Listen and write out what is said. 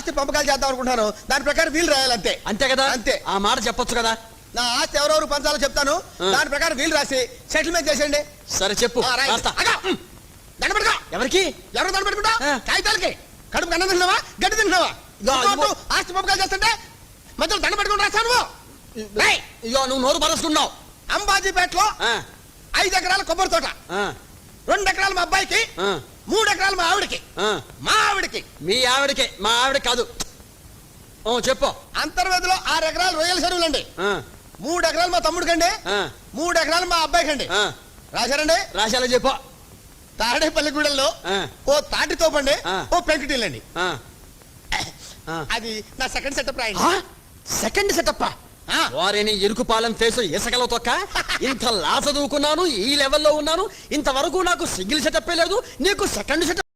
ఆస్తి పంపకాలు చేద్దాం అనుకుంటున్నాను. దాని ప్రకారం వీలు రాయాలంతే అంతే. కదా? అంతే. ఆ మాట చెప్పొచ్చు కదా? నా ఆస్తి ఎవరెవరు పంచాలో చెప్తాను. దాని ప్రకారం వీలు రాసి సెటిల్మెంట్ చేసేయండి. సరే చెప్పు. ఆ. రాస్తా. అగా, ఉమ్, ఎవరికి? ఎవరు దండ పెట్టుకుంటా ఆ. కాగితాలకి. కడుపు అన్నం తింటున్నావా? గడ్డి తింటున్నావా? ఇదిగో. ఆస్తి పంపకాలు చేస్తుంటే మధ్యలో దండ పెట్టుకుని రాస్తాను నువ్వు? రాయ్. ఇయ్యో నువ్వు నోరు పరచుకున్నావు అంబాజీపేటలో ఆ, ఐదు ఎకరాల కొబ్బరి తోట. ఆ, రెండు ఎకరాలు మా అబ్బాయికి మూడు ఎకరాలు మా ఆవిడకి. మా ఆవిడకి. మీ ఆవిడకే మా ఆవిడ కాదు. ఓ చెప్పు. అంతర్వేదిలో ఆరు ఎకరాలు రొయ్యల చెరువులండి. ఆ, మూడు ఎకరాలు మా తమ్ముడికండి. మూడు ఎకరాలు మా అబ్బాయికండి. రాశారండి? రాశాలో చెప్పు. తాడేపల్లి గూడెల్లో ఆ, ఓ తాటి తోపండి. ఓ పెంకుటిల్లండి. అది నా సెకండ్ సెటప్ రాయండి? సెకండ్ సెటప్ ఆ. వారిని ఇరుకుపాలెం ఫేసు ఇసకల తొక్క. ఇంత లా చదువుకున్నాను ఈ లెవెల్లో ఉన్నాను. ఇంతవరకు నాకు సింగిల్ సెటప్ లేదు నీకు సెకండ్ సెటప్